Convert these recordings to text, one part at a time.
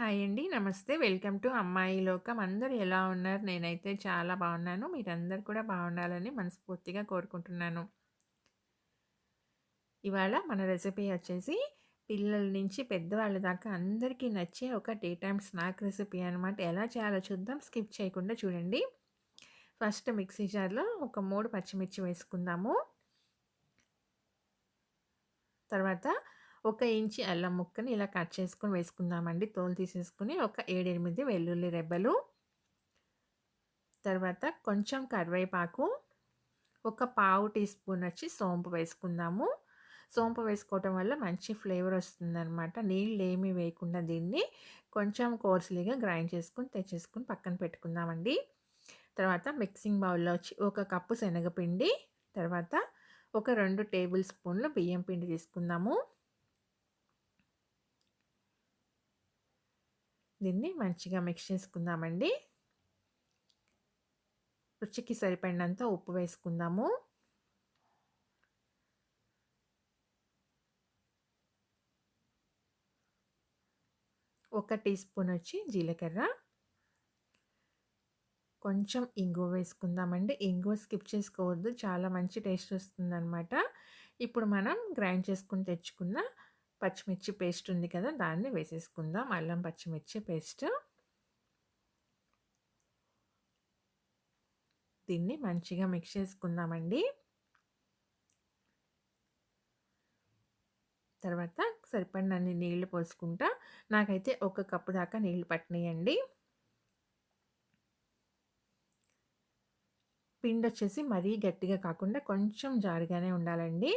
Hi అండి. నమస్తే. Welcome to అమ్మాయి లోకం. అందరూ ఎలా ఉన్నారు? నేనైతే చాలా బాగున్నాను. మీరందరూ కూడా బాగుండాలని మనస్ఫూర్తిగా కోరుకుంటున్నాను. ఇవాళ మన రెసిపీ వచ్చేసి పిల్లల నుంచి పెద్దవాళ్ళ దాకా అందరికీ నచ్చే ఒక టీ టైమ్ స్నాక్ రెసిపీ అనమాట. ఎలా చేయాలో చూద్దాం. స్కిప్ చేయకుండా చూడండి. ఫస్ట్ మిక్సీ జార్‌లో ఒక మూడు పచ్చిమిర్చి వేసుకుందాము. తర్వాత ఒక ఇంచి అల్లం ముక్కని ఇలా కట్ చేసుకొని వేసుకుందామండి. తోలు తీసేసుకొని ఒక 7, 8 వెల్లుల్లి రెబ్బలు. తర్వాత కొంచెం కరివేపాకు, ఒక పావు టీ స్పూన్ వచ్చి సోంపు వేసుకుందాము. సోంపు వేసుకోవటం వల్ల మంచి ఫ్లేవర్ వస్తుందనమాట. ఏమీ వేయకుండా దీన్ని కొంచెం కోర్స్‌లీగా గ్రైండ్ చేసుకుని తెచ్చేసుకొని పక్కన పెట్టుకుందామండి. తర్వాత మిక్సింగ్ బౌల్‌లో వచ్చి ఒక కప్పు శనగపిండి, తర్వాత ఒక రెండు టేబుల్ స్పూన్లు బియ్యం పిండి తీసుకుందాము. దీన్ని మంచిగా మిక్స్ చేసుకుందామండి. రుచికి సరిపడినంత ఉప్పు వేసుకుందాము. ఒక టీ స్పూన్ వచ్చి జీలకర్ర. కొంచెం ఇంగువ వేసుకుందామండి. ఇంగువ స్కిప్ చేసుకోవద్దు. చాలా మంచి టేస్ట్ వస్తుందన్నమాట ఇప్పుడు మనం గ్రైండ్ చేసుకొని తెచ్చుకున్న పచ్చిమిర్చి పేస్ట్ ఉంది కదా! దాన్ని వేసేసుకుందాం. అల్లం పచ్చిమిర్చి పేస్ట్. దీన్ని మంచిగా మిక్స్ చేసుకుందామండి. తర్వాత సరిపడినన్ని నీళ్ళు పోసుకుంటా నాకైతే ఒక కప్పు దాకా నీళ్ళు పట్టినాయండి. పిండొచ్చేసి మరీ గట్టిగా కాకుండా కొంచెం జారుగానే ఉండాలండి.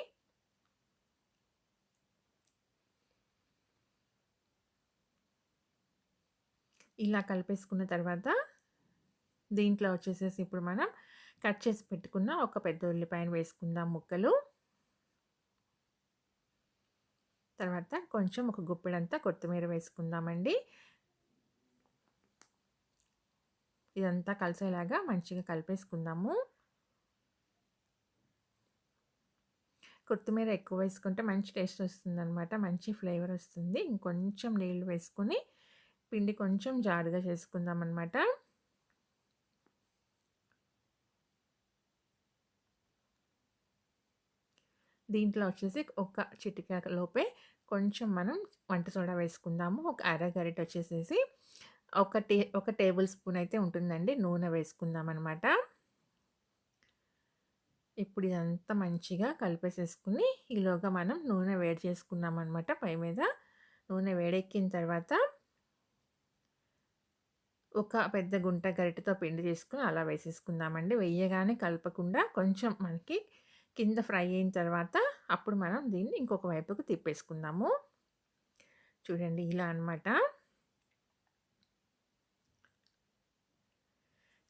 ఇలా కలిపేసుకున్న తర్వాత దీంట్లో వచ్చేసేసి ఇప్పుడు మనం కట్ చేసి పెట్టుకున్న ఒక పెద్ద ఉల్లిపాయను వేసుకుందాం ముక్కలు. తర్వాత కొంచెం ఒక గుప్పెడంతా కొత్తిమీర వేసుకుందామండి. ఇదంతా కలిసేలాగా మంచిగా కలిపేసుకుందాము. కొత్తిమీర ఎక్కువ వేసుకుంటే మంచి టేస్ట్ వస్తుందన్నమాట మంచి ఫ్లేవర్ వస్తుంది. ఇంకొంచెం నీళ్ళు వేసుకొని పిండి కొంచెం జారుగా చేసుకుందామనమాట. దీంట్లో వచ్చేసి ఒక చిటికెడ లోపే కొంచెం మనం వంట సోడా వేసుకుందాము. ఒక అర గరిటె వచ్చేసేసి ఒక టే ఒక టేబుల్ స్పూన్ అయితే ఉంటుందండి. నూనె వేసుకుందాం అనమాట ఇప్పుడు ఇదంతా మంచిగా కలిపేసేసుకుని ఈలోగా మనం నూనె వేడి చేసుకుందామనమాట పై మీద. నూనె వేడెక్కిన తర్వాత ఒక పెద్ద గుంట గరిటతో పిండి చేసుకుని అలా వేసేసుకుందామండి. వెయ్యగానే కలపకుండా కొంచెం మనకి కింద ఫ్రై అయిన తర్వాత అప్పుడు మనం దీన్ని ఇంకొక వైపుకు తిప్పేసుకుందాము. చూడండి ఇలా అనమాట.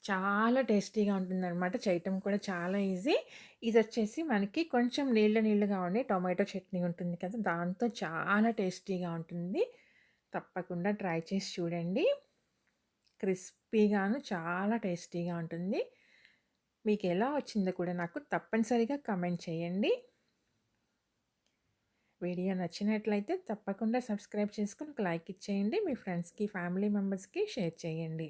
చాలా టేస్టీగా ఉంటుందన్నమాట చేయటం కూడా చాలా ఈజీ. ఇది వచ్చేసి మనకి కొంచెం నీళ్ళ నీళ్ళుగా ఉండి టొమాటో చట్నీ ఉంటుంది కదా! దాంతో చాలా టేస్టీగా ఉంటుంది. తప్పకుండా ట్రై చేసి చూడండి. క్రిస్పీగాను చాలా టేస్టీగా ఉంటుంది. మీకు ఎలా వచ్చిందో కూడా నాకు తప్పనిసరిగా కమెంట్ చేయండి. వీడియో నచ్చినట్లయితే తప్పకుండా సబ్స్క్రైబ్ చేసుకొని ఒక లైక్ ఇచ్చేయండి. మీ ఫ్రెండ్స్‌కి, ఫ్యామిలీ మెంబర్స్‌కి షేర్ చేయండి.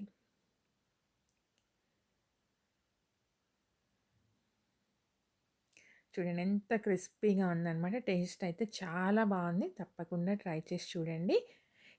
చూడండి ఎంత క్రిస్పీగా ఉందన్నమాట టేస్ట్ అయితే చాలా బాగుంది. తప్పకుండా ట్రై చేసి చూడండి.